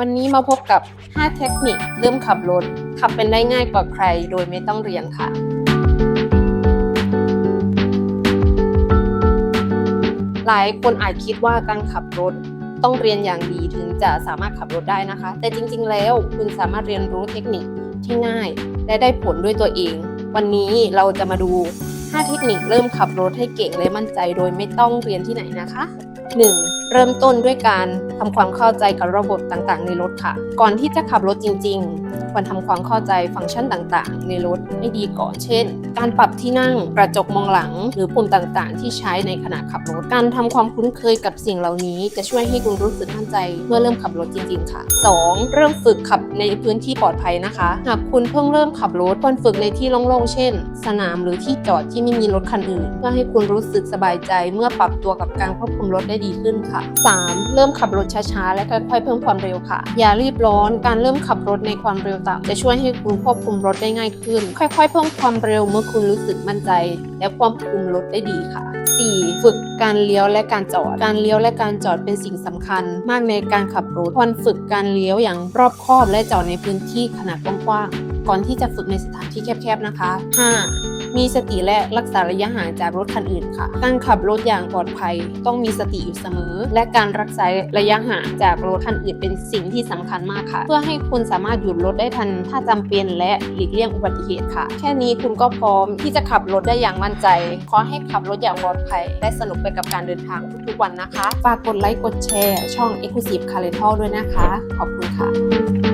วันนี้มาพบกับ 5 เทคนิคเริ่มขับรถ ขับเป็นได้ง่ายกว่าใครโดยไม่ต้องเรียนค่ะ หลายคนอาจคิดว่าการขับรถต้องเรียนอย่างดีถึงจะสามารถขับรถได้นะคะ แต่จริง ๆ แล้วคุณสามารถเรียนรู้เทคนิคที่ง่าย และได้ผลด้วยตัวเอง วันนี้เราจะมาดู 5 เทคนิคเริ่มขับรถให้เก่งและมั่นใจ โดยไม่ต้องเรียนที่ไหนนะคะ 1. เริ่มต้นด้วยการทำความเข้าใจกับระบบต่างๆ ในรถค่ะ ก่อนที่จะขับรถจริง ๆ ควรทำความเข้าใจฟังก์ชันต่างๆ ในรถให้ดีก่อน เช่น การปรับที่นั่ง กระจกมองหลัง หรือปุ่มต่างๆ ที่ใช้ในขณะขับรถ การทำความคุ้นเคยกับสิ่งเหล่านี้ จะช่วยให้คุณรู้สึกมั่นใจเมื่อเริ่มขับรถจริง ๆ ค่ะ 2. เริ่มฝึกขับในพื้นที่ปลอดภัยนะคะ หากคุณเพิ่งเริ่มขับรถควรฝึกในที่โล่งๆ เช่น สนามหรือที่จอดที่ไม่มีรถคันอื่น เพื่อให้คุณรู้สึกสบายใจเมื่อปรับตัวกับการควบคุมรถได้ดีขึ้นค่ะ 3. เริ่มขับรถช้าๆ และค่อยๆเพิ่มความเร็วค่ะ อย่ารีบร้อนการเริ่มขับรถในความเร็วต่ำจะช่วยให้คุณควบคุมรถได้ง่ายขึ้น ค่อยๆ เพิ่มความเร็วเมื่อคุณรู้สึกมั่นใจ และควบคุมรถได้ดีค่ะ 4. ฝึกการเลี้ยวและการจอด การเลี้ยวและการจอดเป็นสิ่งสำคัญ มากในการขับรถควรฝึกการเลี้ยวอย่างรอบคอบและจอดในพื้นที่ขนาดกว้างๆ ก่อนที่จะฝึกในสถานที่แคบๆนะคะ 5. มีสติและรักษาระยะห่างจากรถคันอื่นค่ะ การขับรถอย่างปลอดภัยต้องมีสติอยู่เสมอ และการรักษาระยะห่างจากรถคันอื่นเป็นสิ่งที่สำคัญมากค่ะ เพื่อให้คุณสามารถหยุดรถได้ทันถ้าจำเป็นและหลีกเลี่ยงอุบัติเหตุค่ะ แค่นี้คุณก็พร้อมที่จะขับรถได้อย่างมั่นใจ ขอให้ขับรถอย่างปลอดภัย และสนุกไปกับการเดินทางทุกๆวันนะคะ ฝากกดไลค์กดแชร์ ช่อง Exclusive c a r r e t a l ด้วยนะคะ ขอบคุณค่ะ